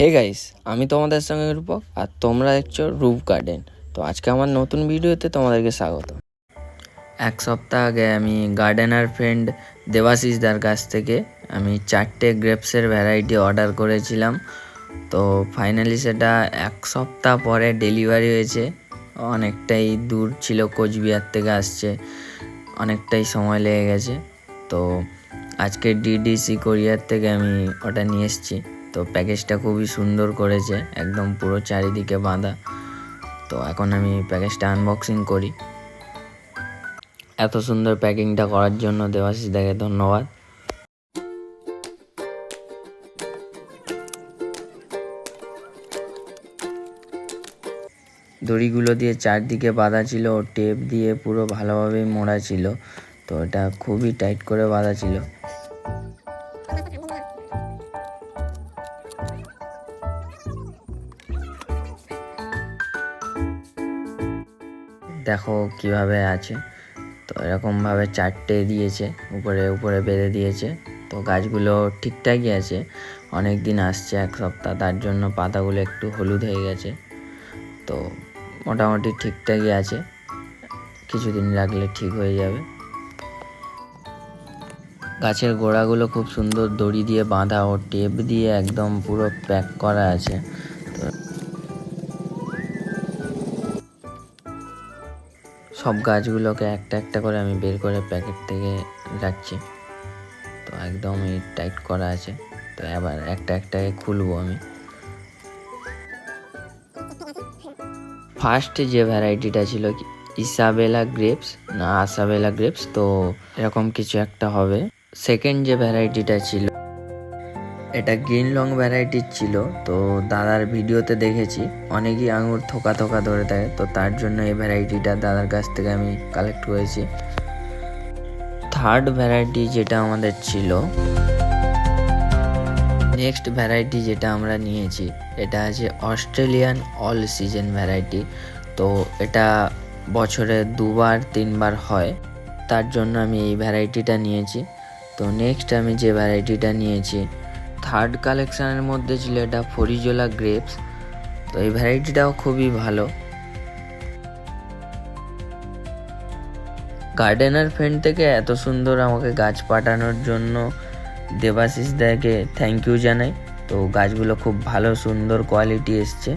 Hey guys আমি তোমাদের সঙ্গে রূপক আর তোমরা দেখছ রূপ গার্ডেন। তো আজকে আমার নতুন ভিডিওতে তোমাদেরকে স্বাগত। এক সপ্তাহ আগে আমি গার্ডেনার ফ্রেন্ড দেবাশিসদার কাছ থেকে আমি চারটে গ্রেপসের ভ্যারাইটি অর্ডার করেছিলাম। তো ফাইনালি সেটা এক সপ্তাহ পরে ডেলিভারি হয়েছে। অনেকটাই দূর ছিল কোচবিহার থেকে আসছে। অনেকটাই সময় লেগে গেছে। তো আজকে ডিডিসি কোরিয়ার থেকে আমি ওটা নিয়ে এসেছি। তো প্যাকেজটা খুবই সুন্দর করেছে, একদম পুরো চারিদিকে বাঁধা। তো এখন আমি প্যাকেজটা আনবক্সিং করি। এত সুন্দর প্যাকিংটা করার জন্য দেবাশিস দাকে ধন্যবাদ। দড়িগুলো দিয়ে চারদিকে বাঁধা ছিল, ও টেপ দিয়ে পুরো ভালোভাবেই মোড়া ছিল। তো এটা খুবই টাইট করে বাঁধা ছিল। দেখো কীভাবে আছে। তো এরকমভাবে চারটে দিয়েছে, উপরে উপরে বেঁধে দিয়েছে। তো গাছগুলো ঠিকঠাকই আছে, অনেক দিন আসছে এক সপ্তাহ, তার জন্য পাতাগুলো একটু হলুদ হয়ে গেছে। তো মোটামুটি ঠিকঠাকই আছে, কিছুদিন রাখলে ঠিক হয়ে যাবে। গাছের গোড়াগুলো খুব সুন্দর দড়ি দিয়ে বাঁধা ও টেপ দিয়ে একদম পুরো প্যাক করা আছে। তো সব গাছগুলোকে একটা একটা করে আমি বের করে প্যাকেট থেকে রাখছি। তো একদম এই টাইট করা আছে। তো এবার একটা একটাকে খুলবো আমি। ফার্স্ট যে ভ্যারাইটিটা ছিল ইসাবেলা গ্রেপস না আসাবেলা গ্রেপস তো এরকম কিছু একটা হবে। সেকেন্ড যে ভ্যারাইটিটা ছিল এটা গ্রিন লং ভ্যারাইটির ছিল, তো দাদার ভিডিওতে দেখেছি। অনেকই আঙুর থোকা থোকা ধরে থাকে, তো তার জন্য এই ভ্যারাইটিটা দাদার কাছ থেকে আমি কালেক্ট করেছি। থার্ড ভ্যারাইটি যেটা আমাদের ছিল নেক্সট ভ্যারাইটি যেটা আমরা নিয়েছি, এটা আছে অস্ট্রেলিয়ান অল সিজন ভ্যারাইটি। তো এটা বছরে দুবার, তিনবার হয়, তার জন্য আমি এই ভ্যারাইটিটা নিয়েছি। তো নেক্সট আমি যে ভ্যারাইটিটা নিয়েছি থার্ড কালেকশানের মধ্যে ছিল এটা ফরিজোলা গ্রেপস তো এই ভ্যারাইটিটাও খুবই ভালো। গার্ডেনার ফ্রেন্ড থেকে এত সুন্দর আমাকে গাছ পাঠানোর জন্য দেবাশিস দাকে থ্যাংক ইউ জানাই। তো গাছগুলো খুব ভালো, সুন্দর কোয়ালিটি এসছে।